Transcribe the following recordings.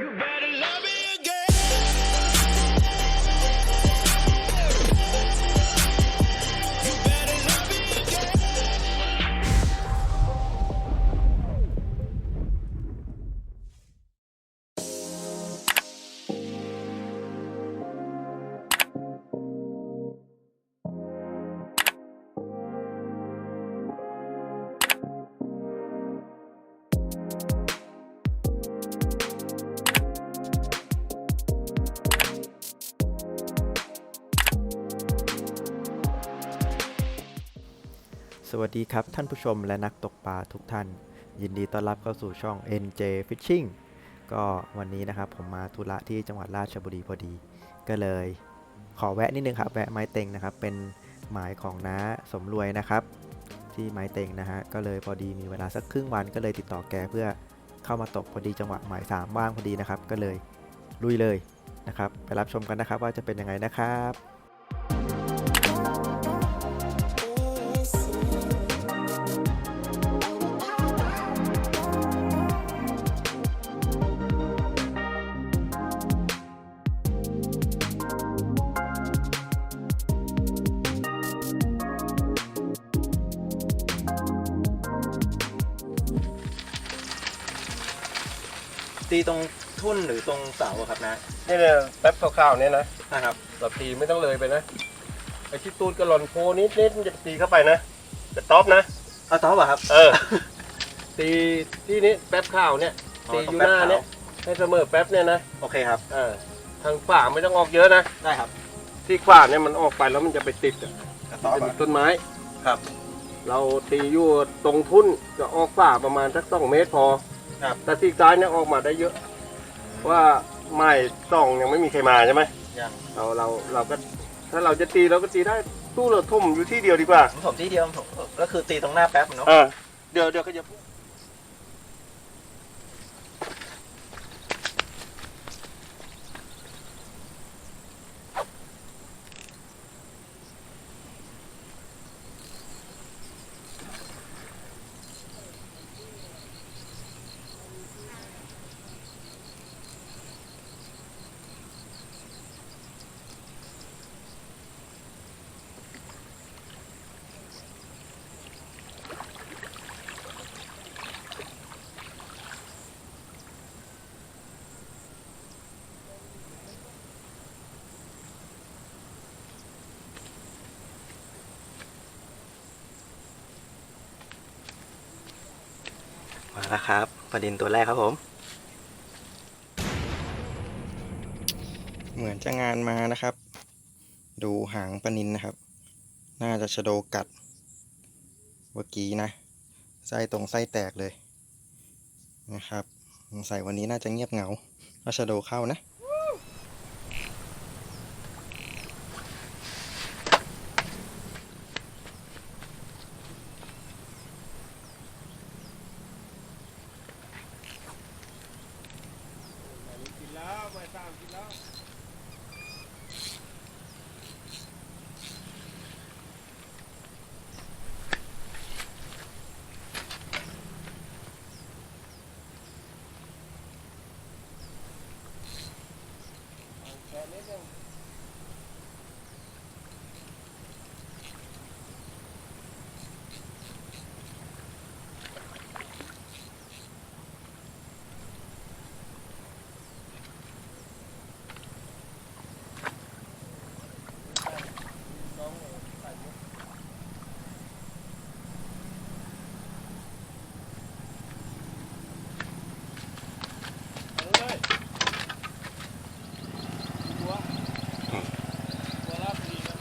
You better สวัสดีครับ ท่านผู้ชมและนักตกปลาทุกท่าน ยินดีต้อนรับเข้าสู่ช่อง NJ Fishing ก็วันนี้นะครับผมมาธุระที่จังหวัดราชบุรีพอดี ก็เลย ขอแวะนิดนึงครับแวะไม้เต็งนะครับ เป็นหมายของน้าสมรวยนะครับ ที่ไม้เต็งนะฮะก็เลยพอดีมีเวลาสักครึ่งวันก็เลยติดต่อแกเพื่อเข้ามาตกพอดีจังหวะหมายสามว่างพอดีนะครับ ก็เลยลุยเลยนะครับ ไปรับชมกันนะครับว่าจะเป็นยังไงนะครับ ตีตรงทุ่นหรือตรงเสาครับนะนี่เนี่ยแป๊บคร่าวๆเนี่ยนะนะครับเราตีไม่ต้องเลยไปนะไอ้ที่ตูดกระหล่อนโพนิดนิดๆมันจะตีเข้าไปนะจะต๊อปนะ เอาต่อป่ะครับ เออ ตีที่นี้แป๊บข้าวเนี่ยอ๋อตีตรงอยู่แป๊หบน้าขาวเนี่ยให้เสมอแป๊บเนี่ยนะโอเคครับ เออทางฝ่าไม่ต้องออกเยอะนะได้ครับที่ขวาเนี่ยมันออกไปแล้วมันจะไปติดอะต่อเป็นป่ะต้นไม้ครับ เราตีอยู่ตรงทุ่นจะออกฝ่าประมาณสักสองเมตรพอ ครับ แต่ที่ซ้ายเนี่ยออกมาได้เยอะ ว่าไม้ต้องยังไม่มีใครมาใช่ไหมยังเราเราเราก็ถ้าเราจะตีเราก็ตีได้ตู้เราทุ่มอยู่ที่เดียวดีกว่าผมผมที่เดียวผมก็คือตีตรงหน้าแป๊บเนาะ เออเดี๋ยวเดี๋ยวก็จะ มาแล้วครับประเด็นตัวแรกครับผม เหมือนจะงานมานะครับ ดูหางปนินนะครับ น่าจะชะโดกัด เมื่อกี้นะ ไส้ตรงไส้แตกเลยนะครับสงสัยวันนี้น่าจะเงียบเหงาถ้าชะโดเข้านะ กินแล้ว ไ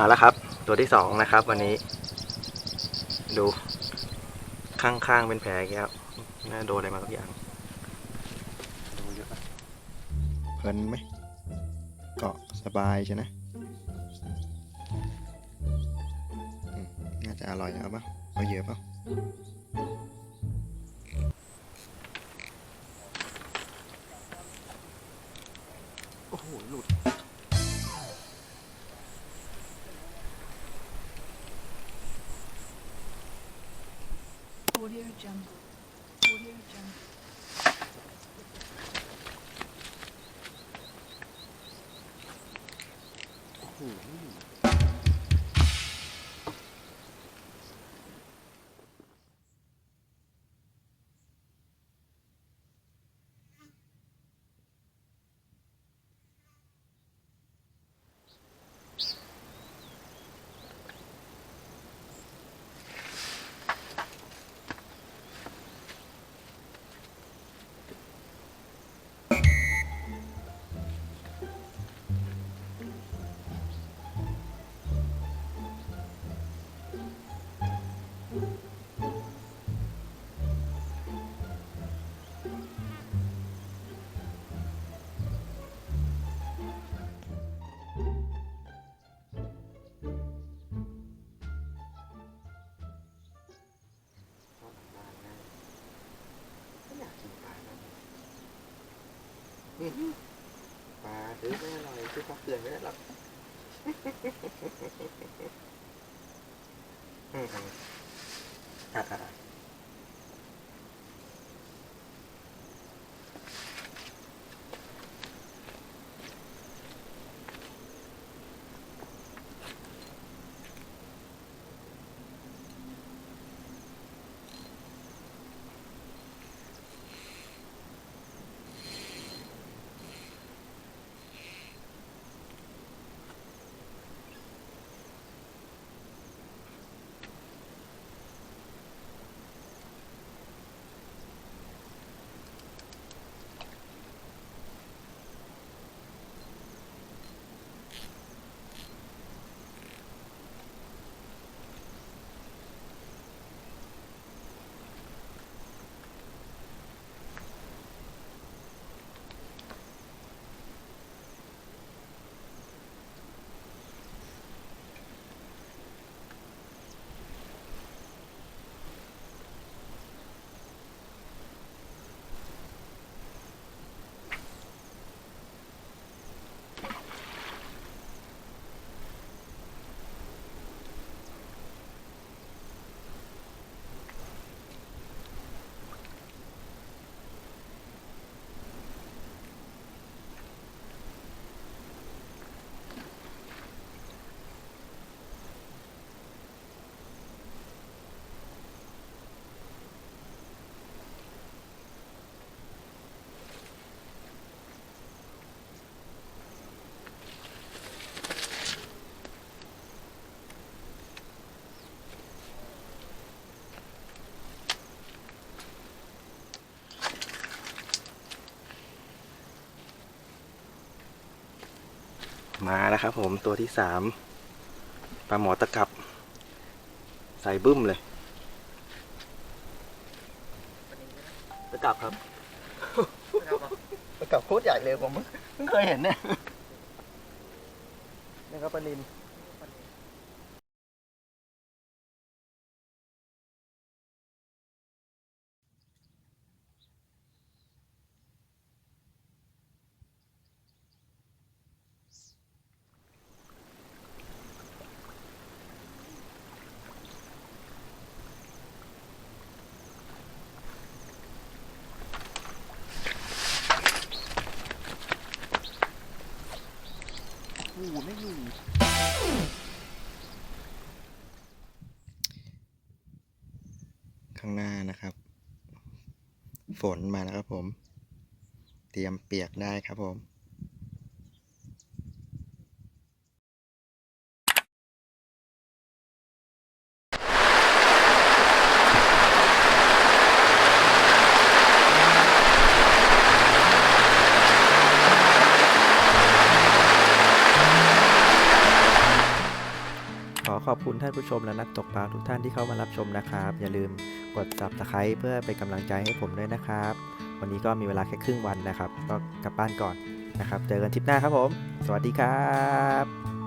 ม่สร้างกินแล้วมาแล้วครับ ตัวที่สองนะครับ วันนี้ ดู ข้างๆเป็นแผลแก้วน่าโดนอะไรมาสักอย่างดูเยอะปะเพลินไหมเกาะสบายใช่นะอืมน่าจะอร่อยแล้วปะเอาเยอะปะโอ้โหหลุด 음. ปลาซื้อไม่อร่อยซื้อปลาเกลือไม่ได้หรอกอืมอ่า มาแล้วครับผมตัวที่สามปลาหมอตะกับ ใส่บึ้มเลย ตะกับครับ ตะกับโคตรใหญ่เลยผมเพิ่งเคยเห็นเนี่ยนี่ครับปลานิน ข้างหน้านะครับ ฝนมาแล้วครับผม เตรียมเปียกได้ครับผมขอขอบคุณท่านผู้ชมและนักตกปลาทุกท่านที่เข้ามารับชมนะครับ อย่าลืม กด subscribe เพื่อเป็นกำลังใจให้ผมด้วยนะครับ วันนี้ก็มีเวลาแค่ครึ่งวันนะครับ ก็กลับบ้านก่อนนะครับ เจอกันทริปหน้าครับผม สวัสดีครับ